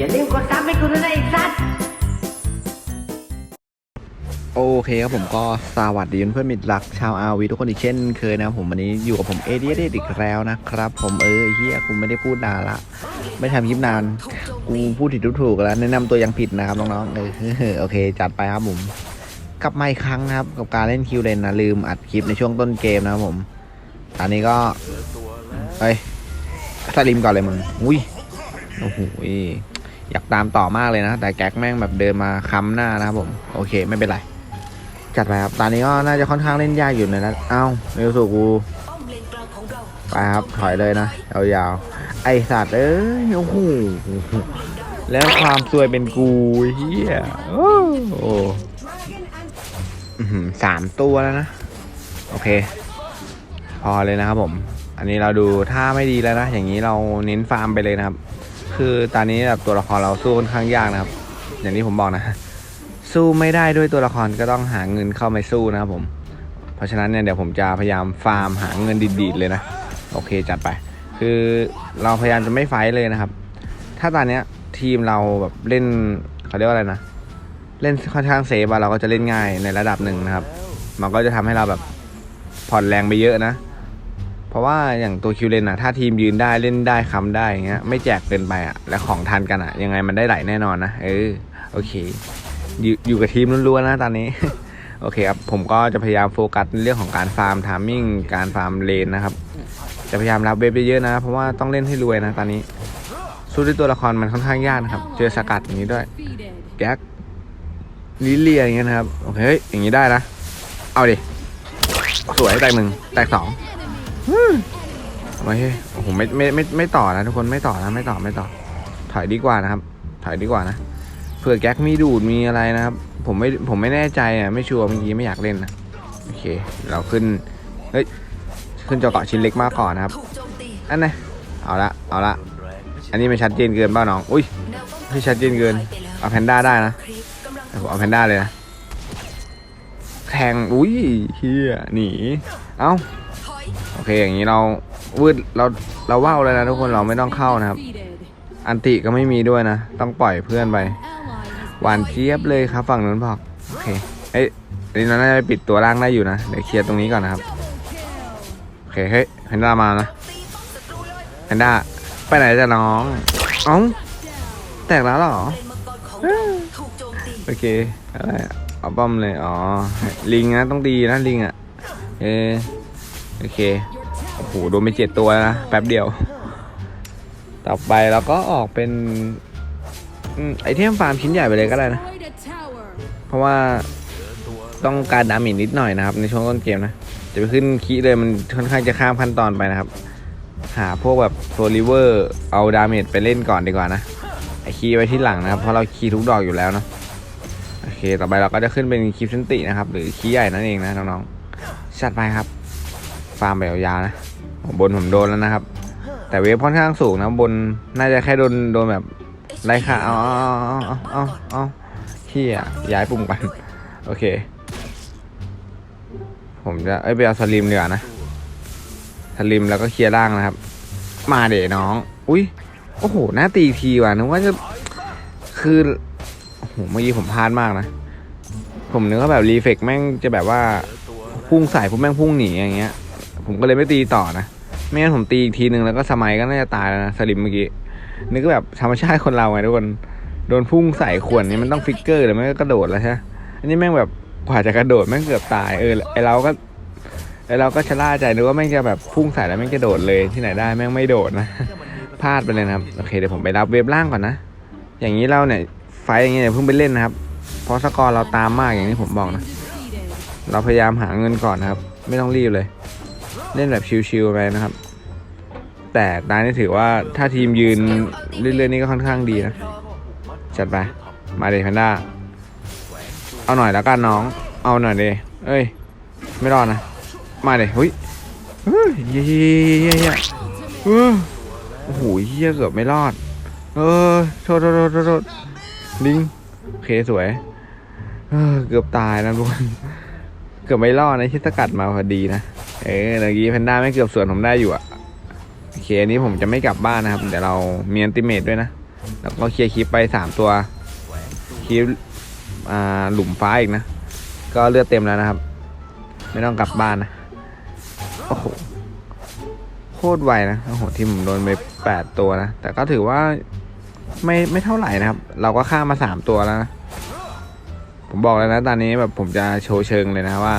อย่าลืมกดซับให้กูด้วยนะไอ้สัตว์โอเคครับผมก็สวัสดีเพื่อนมิตรรักชาวอาวีทุกคนอีกเช่นเคยนะครับผมวันนี้อยู่กับผมเอเดียเดอีกแล้วนะครับ ผมเออเฮียกูไม่ได้พูดนานละ ไม่ทำคลิปนานกูพูดผิดถูกแล้ว แนะนำตัวยังผิดนะครับน้องๆเออโอเค จัดไปครับผมกลับมาอีกครั้งนะครับ กับการเล่นคิวเลนนะลืมอัดคลิปในช่วงต้นเกมนะครับผมตอนนี้ก็เฮ้ยสลิมก่อนเลยมึงอุ้ยโอ้โห อยากตามต่อมากเลยนะ แต่แก๊กแม่งแบบเดินมาค้ำหน้านะครับผม โอเค ไม่เป็นไร จัดไปครับ ตอนนี้ก็น่าจะค่อนข้างเล่นยากอยู่นะเอ้าเร็วสู่กูไปครับ ถอยเลยนะยาวๆไอสัตว์เอ้ยโอ้โหแล้วความซวยเป็นกูเฮียโอ้โหสามตัวแล้วนะ โอเค พอเลยนะครับผม อันนี้เราดูท่าไม่ดีแล้วนะ อย่างนี้เราเน้นฟาร์มไปเลยนะครับ คือตอนนี้แบบตัวละครเราสู้ค่อนข้างยากนะครับ อย่างที่ผมบอกนะ สู้ไม่ได้ด้วยตัวละครก็ต้องหาเงินเข้ามาสู้นะครับผม เพราะฉะนั้นเนี่ยเดี๋ยวผมจะพยายามฟาร์มหาเงินดีๆเลยนะโอเคจัดไป คือเราพยายามจะไม่ไฟเลยนะครับ ถ้าตอนเนี้ยทีมเราแบบเล่นเขาเรียกว่าอะไรนะเล่นค่อนข้างเซฟอะเราก็จะเล่นง่ายในระดับหนึ่งนะครับ มันก็จะทำให้เราแบบผ่อนแรงไปเยอะนะ เพราะว่าอย่างตัวคิวเลนอะถ้าทีมยืนได้เล่นได้ค้ำได้อย่างเงี้ยไม่แจกเกินไปอะและของทันกันอะยังไงมันได้ไหลแน่นอนนะเออโอเค อยู่อยู่กับทีมล้วนๆนะตอนนี้ โอเคครับผมก็จะพยายามโฟกัสในเรื่องของการฟาร์มทามมิ่งการฟาร์มเลนนะครับ จะพยายามรับเวฟเยอะๆนะ เพราะว่าต้องเล่นให้รวยนะตอนนี้สู้ด้วยตัวละครมันค่อนข้างยากนะครับ เจอสกัดอย่างนี้ด้วยแก๊กลิเลียอย่างเงี้ยนะครับโอเคเฮ้ยอย่างนี้ได้นะ เอาดิสวยแตกหนึ่งแตกสอง อืมเอาไว้เฮ้ยโอ้โหไม่ไม่ไม่ไม่ต่อนะทุกคนไม่ต่อนะไม่ต่อไม่ต่อ ถอยดีกว่านะครับ ถอยดีกว่านะเผื่อแก๊กมีดูดมีอะไรนะครับ ผมไม่ผมไม่แน่ใจอะไม่ชัวร์เมื่อกี้ไม่อยากเล่นนะโอเค เราขึ้นเฮ้ยขึ้นจอเกาะชิ้นเล็กมากก่อนนะครับ อันไหนเอาละเอาละอันนี้มันชัดเจนเกินเปล่าน้อง อุ้ยไม่ชัดเจนเกิน เอาแพนด้าได้นะผมเอาแพนด้าเลยนะแทงอุ้ยเฮียหนี เอ้า โอเคอย่างนี้เราวืดเราเราว่าวเลยนะทุกคนเราไม่ต้องเข้านะครับ อันติก็ไม่มีด้วยนะ ต้องปล่อยเพื่อนไปหวานเจี๊ยบเลยครับฝั่งนู้นบอกโอเคเอ้ยอันนี้เราน่าจะไปปิดตัวล่างได้อยู่นะเดี๋ยวเคลียร์ตรงนี้ก่อนนะครับโอเคเฮ้ยแพนด้ามานะแพนด้าไปไหนจะน้องเอ้าแตกแล้วหรอโอเคอะไรอะเอาป้อมเลยอ๋อลิงนะต้องดีนะลิงอะเออ โอเค โอ้โห โดนไปเจ็ดตัวนะ แป๊บเดียว ต่อไปเราก็ออกเป็นอืมไอเทมฟาร์มชิ้นใหญ่ไปเลยก็ได้นะ เพราะว่าต้องการดาเมจนิดหน่อยนะครับ ในช่วงต้นเกมนะ จะไปขึ้นคีเลยมันค่อนข้างจะข้ามขั้นตอนไปนะครับ หาพวกแบบตัวริเวอร์เอาดาเมจไปเล่นก่อนดีกว่านะ ไอคีไว้ที่หลังนะครับ เพราะเราคีทุกดอกอยู่แล้วนะโอเค ต่อไปเราก็จะขึ้นเป็นคีย์ชันตินะครับ หรือคีใหญ่นั่นเองนะน้องๆจัดไปครับ ฟาร์มแบบยาวนะบนผมโดนแล้วนะครับ แต่เวฟค่อนข้างสูงนะบนน่าจะแค่โดนโดนแบบไล่ค่ะเอาเอาเอาเอาเอาเฮียย้ายปุ่มกันโอเค ผมจะเอ้ยไปเอาสลิมดีกว่านะสลิมแล้วก็เคลียร์ล่างนะครับ มาเด๋น้อง อุ้ยโอ้โหหน้าตีทีว่ะนึกว่าจะคือโอ้โหเมื่อกี้ผมพลาดมากนะ ผมนึกว่าแบบรีเฟกแม่งจะแบบว่าพุ่งใส่ผมแม่งพุ่งหนีอย่างเงี้ย ผมก็เลยไม่ตีต่อนะ ไม่งั้นผมตีอีกทีหนึ่งแล้วก็สมัยก็น่าจะตายแล้วนะสลิมเมื่อกี้นึกแบบธรรมชาติคนเราไงทุกคนโดนพุ่งใส่ขวดนี่มันต้องฟิกเกอร์หรือไม่ก็กระโดดแล้วใช่อันนี้แม่งแบบกว่าจะกระโดดแม่งเกือบตายเออไอเราก็ไอเราก็ชะล่าใจนึกว่าแม่งจะแบบพุ่งใส่แล้วแม่งจะโดดเลยที่ไหนได้แม่งไม่โดดนะพลาดไปเลยนะครับโอเคเดี๋ยวผมไปรับเวฟล่างก่อนนะอย่างนี้เราเนี่ยไฟอย่างเงี้ยเพิ่งไปเล่นนะครับ เพราะสกอร์เราตามมากอย่างที่ผมบอกนะ เราพยายามหาเงินก่อนนะครับ ไม่ต้องรีบเลย เล่นแบบชิวๆไปนะครับ แต่นายนี่ถือว่าถ้าทีมยืนเรื่อยๆนี่ก็ค่อนข้างดีนะ จัดไป มาเดยแพนด้า เอาหน่อยแล้วกันน้อง เอาหน่อยเดเอ้ย ไม่รอดนะ มาเดยเฮ้ยเฮ้ยเย้ยเย้ยเย้เออโอ้โหเฮียเกือบไม่รอด เออโทษโทษโทษโทษลิงโอเคสวยเออเกือบตายนะทุกคน เกือบไม่รอดนะที่สกัดมาพอดีนะ เออเมื่อกี้แพนด้าไม่เกือบสวนผมได้อยู่อะโอเคอันนี้ผมจะไม่กลับบ้านนะครับเดี๋ยวเรามีอันติเมตด้วยนะ แล้วก็เคลียร์คลิปไปสามตัวคลิปอ่าหลุมฟ้าอีกนะ ก็เลือดเต็มแล้วนะครับ ไม่ต้องกลับบ้านนะโอ้โหโคตรไวนะโอ้โหที่ผมโดนไปแปดตัวนะ แต่ก็ถือว่าไม่ไม่เท่าไหร่นะครับ เราก็ฆ่ามาสามตัวแล้วนะ ผมบอกแล้วนะตอนนี้แบบผมจะโชว์เชิงเลยนะว่า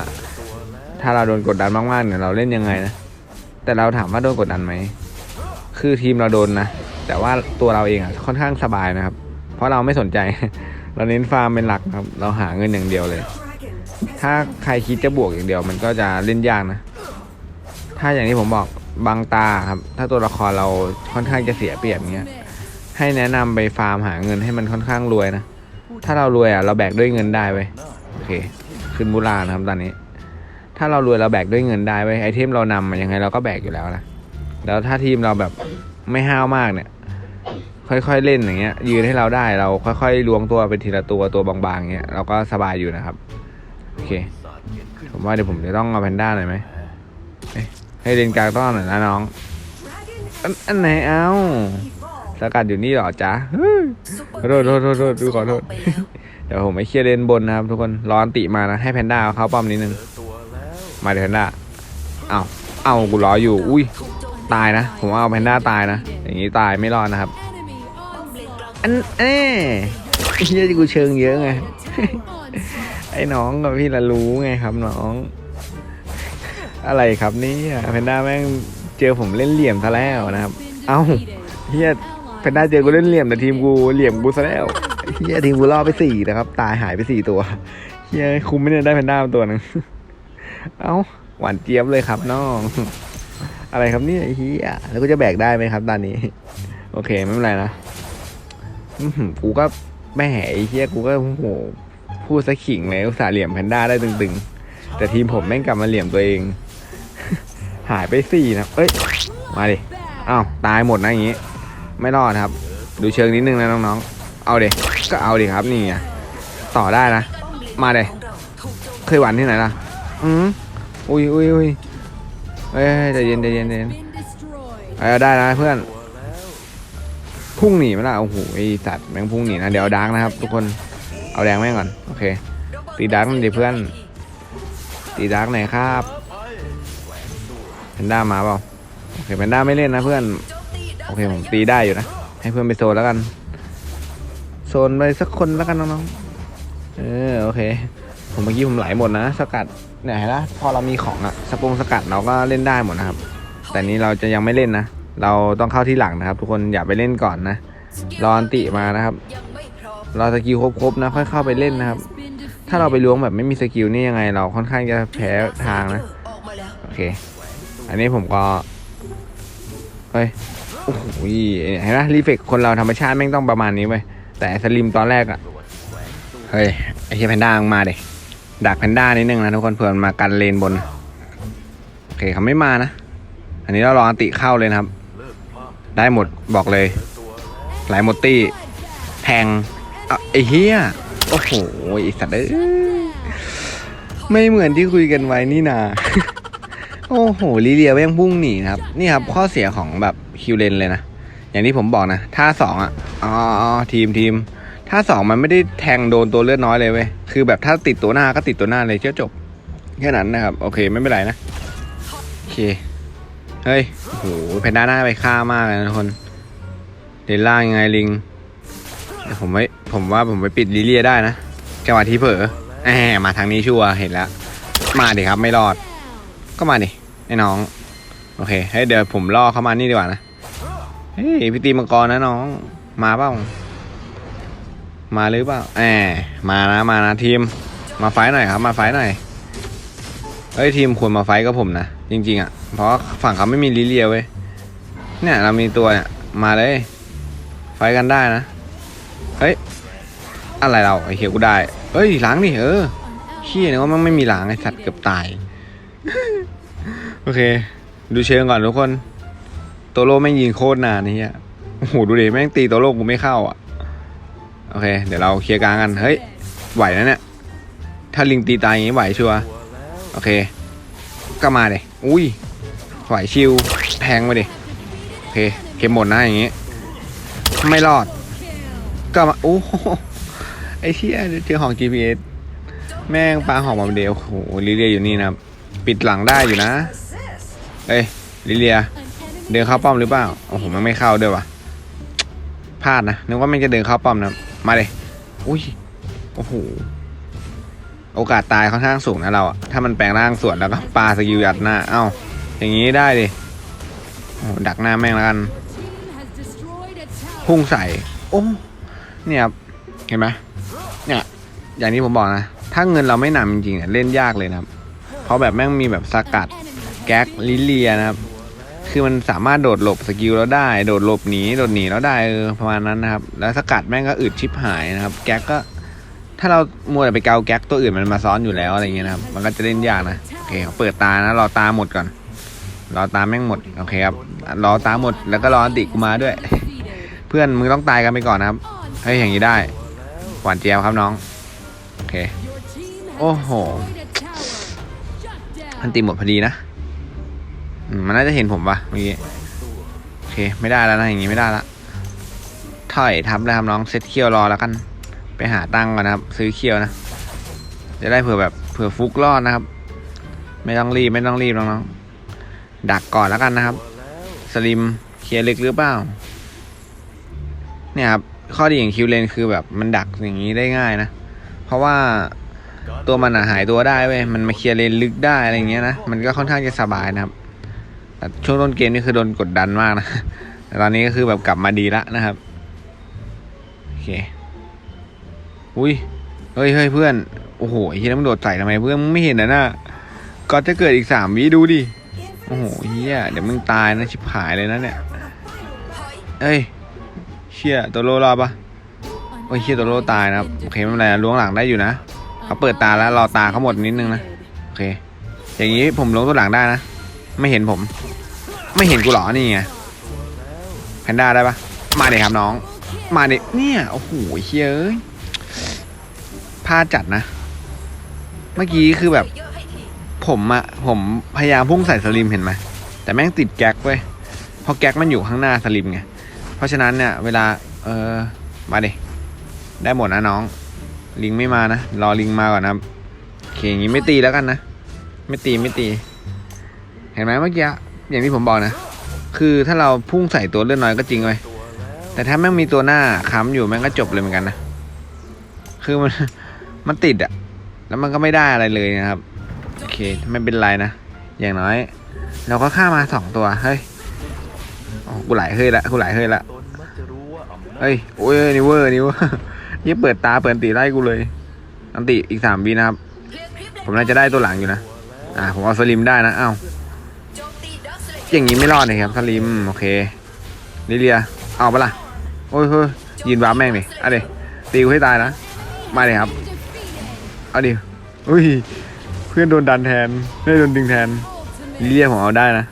ถ้าเราโดนกดดันมากๆเนี่ยเราเล่นยังไงนะ แต่เราถามว่าโดนกดดันไหม คือทีมเราโดนนะ แต่ว่าตัวเราเองอะค่อนข้างสบายนะครับ เพราะเราไม่สนใจ เราเน้นฟาร์มเป็นหลักครับ เราหาเงินอย่างเดียวเลย ถ้าใครคิดจะบวกอย่างเดียว มันก็จะเล่นยากนะ ถ้าอย่างที่ผมบอกบางตาครับ ถ้าตัวละครเราค่อนข้างจะเสียเปรียบเงี้ย ให้แนะนำไปฟาร์มหาเงินให้มันค่อนข้างรวยนะ ถ้าเรารวยอะเราแบกด้วยเงินได้เว้ย โอเค ขึ้นมูลานะครับตอนนี้ ถ้าเรารวยเราแบกด้วยเงินได้เว้ไอเทมเรานำมายังไงเราก็แบกอยู่แล้วนะแล้วถ้าทีมเราแบบไม่ห้าวมากเนี่ย ค่อยๆเล่นอย่างเงี้ย ยืนให้เราได้เราค่อยๆล้วงตัวเป็นทีละตัวตัวบางๆเงี้ยเราก็สบายอยู่นะครับโอเค ผมว่าเดี๋ยวผมจะต้องเอาแพนด้าหน่อยไหมให้เลนกลางต้องเอาหน่อยนะน้องอันไหนเอาสกัดอยู่นี่หรอจ๊ะเฮ้ยขอโทษโทษโทษโทษดูขอโทษเดี๋ยวผมไปเคลียร์เลนบนนะครับทุกคนรออันติมานะให้แพนด้าเอาเข้าป้อมนิดนึง มาเดี๋ยวแพนด้าเอาเอากูรออยู่ อุ้ย ตายนะ ผมเอาแพนด้าตายนะ อย่างนี้ตายไม่รอดนะครับ อันเอ้เฮียกูเชิงเยอะไง ไอ้น้องกับพี่ละรู้ไงครับน้อง อะไรครับนี่แพนด้าแม่งเจอผมเล่นเหลี่ยมซะแล้วนะครับ เอ้าเฮียแพนด้าเจอกูเล่นเหลี่ยมแต่ทีมกูเหลี่ยมกูซะแล้วเฮียทีมกูล่อไปสี่นะครับ ตายหายไปสี่ตัวเฮียคุมไม่ได้ได้แพนด้ามาตัวหนึ่ง เอ้าหวานเจี๊ยบเลยครับน้อง อะไรครับเนี่ยไอ้เฮียแล้วกูจะแบกได้ไหมครับตอนนี้ โอเคไม่เป็นไรนะกูก็แม่ไอ้เฮียกูก็โอ้โหพูดสะขิงเลยอุตส่าห์เหลี่ยมแพนด้าได้ตึงๆ แต่ทีมผมแม่งกลับมาเหลี่ยมตัวเอง หายไปสี่นะเอ้ย มาดิอ้าวตายหมดนะอย่างงี้ ไม่รอดครับ ดูเชิงนิดนึงนะน้องๆ เอาเด็ก็เอาดิครับนี่ไงต่อได้นะ มาเด็เคยหวันที่ไหนล่ะ อืมอุ้ยอุ้ยอุ้ยเอ้ยใจเย็นใจเย็นใจเย็นเออได้นะเพื่อน พุ่งหนีไหมล่ะโอ้โหไอสัตว์แม่งพุ่งหนีนะ เดี๋ยวเอาดาร์กนะครับ ทุกคน เอาแดงแม่งก่อน โอเค ตีดาร์กมันดิเพื่อน ตีดาร์กไหนอยครับแพนด้ามาเปล่า โอเคแพนด้าไม่เล่นนะเพื่อน โอเคผมตีได้อยู่นะ ให้เพื่อนไปโซนแล้วกัน โซนไปสักคนแล้วกันน้องๆ เออโอเค ผมเมื่อกี้ผมไหลหมดนะ สกัดเนี่ยเห็นไหมพอเรามีของอะสปงสกัดเราก็เล่นได้หมดนะครับ แต่นี้เราจะยังไม่เล่นนะ เราต้องเข้าที่หลังนะครับ ทุกคนอย่าไปเล่นก่อนนะ รออันติมานะครับ รอสกิลครบๆนะ ค่อยเข้าไปเล่นนะครับ ถ้าเราไปล้วงแบบไม่มีสกิลนี่ยังไง เราค่อนข้างจะแพ้ทางนะ โอเค อันนี้ผมก็เฮ้ยโอ้โหเห็นไหมรีเฟกคนเราธรรมชาติแม่งต้องประมาณนี้เว้ยแต่สลิมตอนแรกอะเฮ้ยไอเฮียแพนด้ามาเด็ ดักแพนด้านิดนึงนะทุกคนเผื่อมันมากันเลนบน โอเคเขาไม่มานะ อันนี้เรารออันติเข้าเลยนะครับ ได้หมดบอกเลย หลายหมดตี้แทงอะไอเฮียโอ้โหไอสัตว์เอ้ยไม่เหมือนที่คุยกันไว้นี่นา โอ้โหลิเลียแม่งพุ่งหนีนะครับ นี่ครับข้อเสียของแบบคิวเลนเลยนะ อย่างที่ผมบอกนะท่าสองอะอ๋ออ๋อทีมทีม ท่าสองมันไม่ได้แทงโดนตัวเลือดน้อยเลยเว้ย คือแบบถ้าติดตัวหน้าก็ติดตัวหน้าเลยเชื่อจบ แค่นั้นนะครับ โอเคไม่เป็นไรนะ โอเค เฮ้ย โอ้โหแพนด้าหน้าไปฆ่ามากเลยนะทุกคนเดนล่างยังไงลิง ผมไว้ผมว่าผมไปปิดลิเลียได้นะจังหวะที่เผลอแหมมาทางนี้ชัวเห็นแล้ว มาดิครับไม่รอด ก็มาดิไอ้น้อง โอเคให้เดี๋ยวผมล่อเข้ามานี่ดีกว่านะ เฮ้ยพี่ตีมังกรนะน้อง มาเปล่า มาหรือเปล่าแหมมานะมานะทีม มาไฟหน่อยครับ มาไฟหน่อยเฮ้ยทีมควรมาไฟกับผมนะจริงๆอะเพราะฝั่งเขาไม่มีลิเลียเว้ยเนี่ยเรามีตัวเนี่ยมาเลย ไฟกันได้นะเฮ้ยอะไรเราไอเหี้ยกูได้เฮ้ยล้างดิเออขี้นะว่ามันไม่มีล้างไอสัตว์เกือบตายโอเค ดูเชิงก่อนทุกคน โตโร่แม่ยิงโคตรนานนี่ฮียโอ้โหดูดิแม่งตีโตโร่กูไม่เข้าอะ โอเค เดี๋ยวเราเคลียร์กลางกัน เฮ้ย ไหวนะเนี่ย ถ้าลิงตีตายอย่างนี้ไหวชัวร์โอเค ก็มาเลยอุ้ย ไหวชิว แทงมาดิ โอเคเก็บหมดนะอย่างงี้ ไม่รอดกลับมา โอ้ไอ้เชี่ยเจอของ GPS แม่งปลาหอกมาเดียวโอ้โหลิเลียอยู่นี่นะครับ ปิดหลังได้อยู่นะ เอ้ยลิเลีย เดินเข้าป้อมหรือเปล่า โอ้โหมันไม่เข้าด้วยวะพลาดนะ นึกว่ามันจะเดินเข้าป้อมนะ มาเลยอุ้ยโอ้โหโอกาสตายค่อนข้างสูงนะเราอะถ้ามันแปลงร่างส่วนแล้วก็ปาสกิลยัดหน้าเอ้าอย่างนี้ได้ดิดักหน้าแม่งแล้วกัน พุ่งใส่โอ้เนี่ยครับเห็นไหมเนี่ยอย่างที่ผมบอกนะถ้าเงินเราไม่นำจริงๆเนี่ยเล่นยากเลยนะครับ เพราะแบบแม่งมีแบบสกัดแก๊กลิเลียนะครับ คือมันสามารถโดดหลบสกิลแล้วได้ โดดหลบหนีโดดหนีแล้วได้เออประมาณนั้นนะครับ แล้วสกัดแม่งก็อึดชิบหายนะครับ แก๊กก็ ถ้าเรามัวแต่ไปเกาแก๊กตัวอื่นมันมาซ้อนอยู่แล้วอะไรเงี้ยนะครับ มันก็จะเล่นยากนะโอเคเปิดตานะรอตาหมดก่อนรอตาแม่งหมดโอเคครับรอตาหมดแล้วก็รอติกูมาด้วย เพื่อนมึงต้องตายกันไปก่อนนะครับเฮ้ยอย่างนี้ได้หวานเจี๊ยบครับน้องโอเคโอ้โหอันติหมดพอดีนะ มันน่าจะเห็นผมปะเมื่อกี้โอเค ไม่ได้แล้วนะอย่างงี้ไม่ได้ละถอยทับเลยครับน้องเซตเคียวรอแล้วกัน ไปหาตั้งก่อนนะครับ ซื้อเคียวนะ จะได้เผื่อแบบเผื่อฟุกรอดนะครับ ไม่ต้องรีบไม่ต้องรีบน้องๆดักก่อนแล้วกันนะครับ สลิมเคลียร์ลึกหรือเปล่าเนี่ยครับข้อดีอย่างคิวเลนคือแบบมันดักอย่างนี้ได้ง่ายนะ เพราะว่าตัวมันอะหายตัวได้เว้ยมันมาเคลียร์เลนลึกได้อะไรเงี้ยนะมันก็ค่อนข้างจะสบายนะครับ ช่วงต้นเกมนี่คือโดนกดดันมากนะตอนนี้ก็คือแบบกลับมาดีละนะครับโอเคอุ้ยเฮ้ยเฮ้ยเพื่อนโอ้โหเฮียแล้วมึงโดดใส่ทำไมเพื่อนมึงไม่เห็นนะน่ะก็จะเกิดอีกสามวิดูดิโอ้โหเฮียเดี๋ยวมึงตายนะชิบหายเลยนะเนี่ยเอ้ยเชี่ยตัวโลรอดปะโอ้ยเชี่ยตัวโลตายนะครับโอเคไม่เป็นไรล้วงหลังได้อยู่นะเขาเปิดตาแล้วรอตาเขาหมดนิดนึงนะโอเค อย่างนี้ผมล้วงตัวหลังได้นะ ไม่เห็นผม ไม่เห็นกูเหรอนี่ไงแพนด้าได้ปะมาเดี๋ยครับน้อง มาเดี๋ยเนี่ยโอ้โหเชี่ยเอ้ยพลาดจัดนะ เมื่อกี้คือแบบ ผมอะผมพยายามพุ่งใส่สลิมเห็นไหมแต่แม่งติดแก๊กเว้ยเพราะแก๊กมันอยู่ข้างหน้าสลิมไงเพราะฉะนั้นเนี่ยเวลาเออมาดิได้หมดนะน้อง ลิงไม่มานะ รอลิงมาก่อนนะโอเคอย่างงี้ไม่ตีแล้วกันนะ ไม่ตีไม่ตี เห็นไหมเมื่อกี้อย่างที่ผมบอกนะ คือถ้าเราพุ่งใส่ตัวเลือดน้อยก็จริงเว้ยแต่ถ้าแม่งมีตัวหน้าค้ำอยู่แม่งก็จบเลยเหมือนกันนะ คือมันมันติดอะแล้วมันก็ไม่ได้อะไรเลยนะครับ โอเคไม่เป็นไรนะ อย่างน้อย เราก็ฆ่ามาสองตัว เฮ้ยกูไหลเฮ้ยละกูไหลเฮ้ยละเฮ้ยโอ้ยนี่เวอร์นี่เวอร์ยี่เปิดตาเปิดตีไล่กูเลย อันติอีกสามวินะครับ ผมน่าจะได้ตัวหลังอยู่นะ อ่าผมเอาสลิมได้นะ เอ้า อย่างนี้ไม่รอดเลยครับสลิมโอเคลิเลียเอาปะล่ะโอ้ยเฮ้ยยืนวาแม่งดิเอาดิตีกูให้ตายนะมาเลยครับเอาดิอุ้ยเพื่อนโดนดันแทนไม่โดนดึงแทนลิเลียผมเอาได้นะ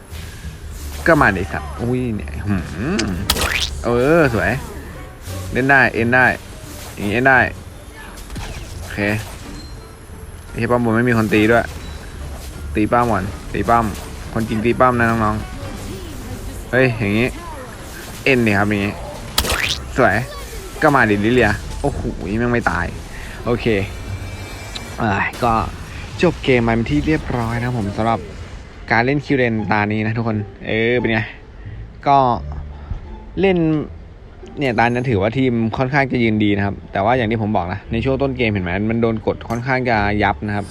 ก็มาดิสัตว์อุ้ยเนี่ยหืมเออสวยเล่นได้เอ็นได้อย่างนี้เอ็นได้โอเคไอ้ป้อมบนไม่มีคนตีด้วย ตีป้ามอนตีป้อม คนจริงตีป้อมนะน้องๆ เฮ้ย อย่างนี้ เอ็นนี่ครับอย่างนี้ สวย ก็มาดิลิเลีย โอ้โหแม่งไม่ตาย โอเคอ่าก็จบเกมมาเป็นที่เรียบร้อยนะผมสำหรับการเล่นคิวเรนตานี้นะทุกคน เออ เป็นไง ก็เล่นเนี่ยตานี้ถือว่าทีมค่อนข้างจะยืนดีนะครับ แต่ว่าอย่างที่ผมบอกนะ ในช่วงต้นเกมเห็นไหมมันโดนกดค่อนข้างจะยับนะครับ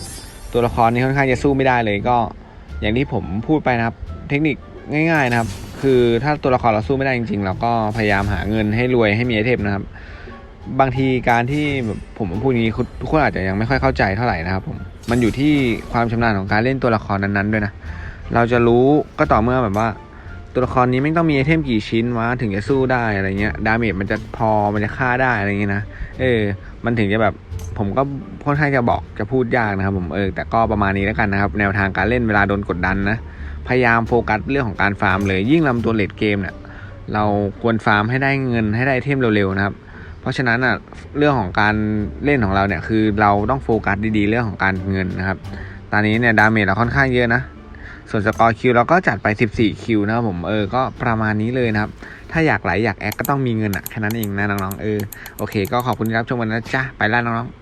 ตัวละครนี้ค่อนข้างจะสู้ไม่ได้เลยก็ อย่างที่ผมพูดไปนะครับ เทคนิคง่าย ๆนะครับ คือถ้าตัวละครเราสู้ไม่ได้จริง ๆ เราก็พยายามหาเงินให้รวยให้มีไอเทมนะครับ บางทีการที่แบบผมพูดอย่างนี้คุณทุกคนอาจจะยังไม่ค่อยเข้าใจเท่าไหร่นะครับผมมันอยู่ที่ความชำนาญของการเล่นตัวละครนั้นๆด้วยนะเราจะรู้ก็ต่อเมื่อแบบว่า ตัวละครนี้ไม่ต้องมีไอเทมกี่ชิ้นวะถึงจะสู้ได้อะไรเงี้ยดาเมจมันจะพอมันจะฆ่าได้อะไรเงี้ยนะเออ มันถึงจะแบบ ผมก็ค่อนข้างจะบอกจะพูดยากนะครับ ผมเออแต่ก็ประมาณนี้แล้วกันนะครับ แนวทางการเล่นเวลาโดนกดดันนะพยายามโฟกัสเรื่องของการฟาร์มเลยยิ่งลำตัวเลดเกมเนี่ยเราควรฟาร์มให้ได้เงินให้ได้เทมเร็วๆนะครับ เพราะฉะนั้นอะเรื่องของการเล่นของเราเนี่ยคือเราต้องโฟกัสดีๆเรื่องของการเงินนะครับ ตอนนี้เนี่ยดาเมจเราค่อนข้างเยอะนะ ส่วนสกอร์คิวเราก็จัดไป 14 คิวนะครับผมเออก็ประมาณนี้เลยนะครับ ถ้าอยากไหลอยากแอคก็ต้องมีเงินอะแค่นั้นเองนะน้องๆเออโอเค ก็ขอบคุณที่รับชมวันนะจ๊ะไปแล้วน้องๆ